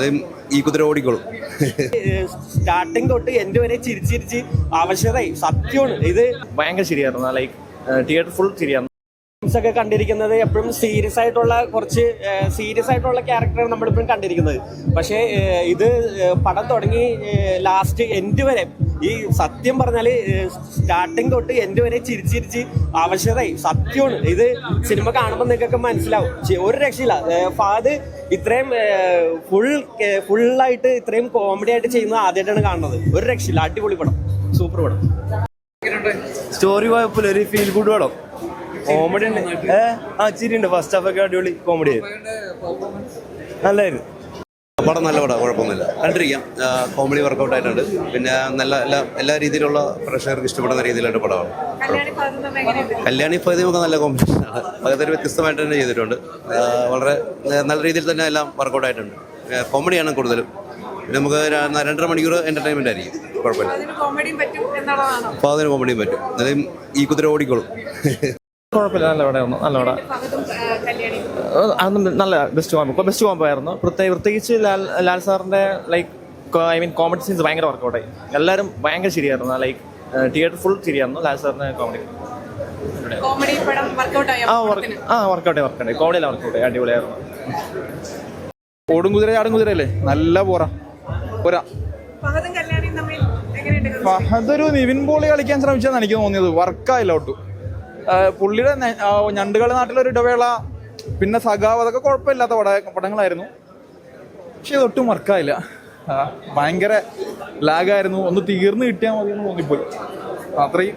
അതും ഈ കുതിര ഓടിക്കോളും. സ്റ്റാർട്ടിങ് തൊട്ട് എന്റെ വരെ ചിരിച്ചിരിച്ച് അവശരായി സത്യമാണ്. ഇത് ഭയങ്കര ശരിയായിരുന്നു ലൈക്ക് തിയേറ്റർ ഫുൾ ശരിയായിരുന്നു ഫിലിംസ് ഒക്കെ കണ്ടിരിക്കുന്നത് എപ്പോഴും സീരിയസ് ആയിട്ടുള്ള കുറച്ച് സീരിയസ് ആയിട്ടുള്ള ക്യാരക്ടറാണ് നമ്മളിപ്പോഴും കണ്ടിരിക്കുന്നത്. പക്ഷേ ഇത് പടം തുടങ്ങി ലാസ്റ്റ് എൻഡ് വരെ ഈ സത്യം പറഞ്ഞാൽ സ്റ്റാർട്ടിങ് തൊട്ട് എന്റെ വരെ ചിരിച്ചിരിച്ച് അവശതായി സത്യമാണ്. ഇത് സിനിമ കാണുമ്പോൾ നിങ്ങൾക്കൊക്കെ മനസ്സിലാവും. ഒരു രക്ഷയില്ല. ഫാദ് ഇത്രയും ഫുൾ ഫുള്ളായിട്ട് ഇത്രയും കോമഡി ആയിട്ട് ചെയ്യുന്നത് ആദ്യമായിട്ടാണ് കാണുന്നത്. ഒരു രക്ഷയില്ല. അടിപൊളി പടം. സൂപ്പർ പടം. സ്റ്റോറി കുഴപ്പമില്ല. ഒരു ഫീൽ ഗുഡ് പടം. കോമഡി ഉണ്ട്. ഏഹ് ആ ചിരിയുണ്ട്. ഫസ്റ്റ് ഹാഫ് ഒക്കെ അടിപൊളി കോമഡി നല്ലായിരുന്നു. പടം നല്ല പടം കുഴപ്പമൊന്നുമില്ല. കണ്ടിരിക്കാം. കോമഡി വർക്കൗട്ട് ആയിട്ടുണ്ട്. പിന്നെ നല്ല എല്ലാ എല്ലാ രീതിയിലുള്ള പ്രേക്ഷകർക്ക് ഇഷ്ടപ്പെടുന്ന രീതിയിലുള്ള പടമാണ്. കല്യാണി പകുതിയൊക്കെ നല്ല കോമ്പറ്റീഷനാണ് അതൊരു വ്യത്യസ്തമായിട്ട് തന്നെ ചെയ്തിട്ടുണ്ട്. വളരെ നല്ല രീതിയിൽ തന്നെ എല്ലാം വർക്കൗട്ട് ആയിട്ടുണ്ട്. കോമഡിയാണ് കൂടുതലും. പിന്നെ നമുക്ക് രണ്ടര മണിക്കൂർ എന്റർടൈൻമെന്റ് ആയിരിക്കും. കുഴപ്പമില്ല. അപ്പോൾ അതിന് കോമഡിയും പറ്റും എന്നാലും ഈ കുതിര ഓടിക്കോളും. കുഴപ്പമില്ല. നല്ല പടമായിരുന്നു നല്ല പടം അതൊന്നും നല്ല ബെസ്റ്റ് കോമ്പോ ബെസ്റ്റ് കോമ്പോ ആയിരുന്നു പ്രത്യേക പ്രത്യേകിച്ച് ലാൽ ലാൽ സാറിന്റെ like I mean comedy scenes ഭയങ്കര വർക്കൗട്ടായി എല്ലാവരും ഭയങ്കര ശരിയായിരുന്നു ലൈക്ക് തിയേറ്റർ ഫുൾ ശരിയായിരുന്നു ലാൽ സാറിന്റെ കോമഡി കോമഡി പടം വർക്കൗട്ട് ആയോ? ആ വർക്ക് ആ വർക്കൗട്ടായി വർക്കൗട്ടായി കോമഡിയെല്ലാം വർക്കൗട്ടായി അടിപൊളിയായിരുന്നു. ഓടും കുതിര ചാടും കുതിരയല്ലേ നല്ല പോറ. പോരാ. ഫഹദ് ഒരു നിവിൻ പോളി കളിക്കാൻ ശ്രമിച്ചെന്ന് എനിക്ക് തോന്നിയത്. വർക്കായില്ല ഒട്ടും. പുള്ളിയുടെ ഞണ്ടുകളി നാട്ടിലൊരു ഇടവേള പിന്നെ സഖാവ് അതൊക്കെ കുഴപ്പമില്ലാത്ത പട പടങ്ങളായിരുന്നു. പക്ഷെ ഇതൊട്ടും വർക്കായില്ല ഭയങ്കര ലാഗായിരുന്നു ഒന്ന് തീർന്നു കിട്ടിയാൽ മതി എന്ന് തോന്നിപ്പോയി. അത്രയും.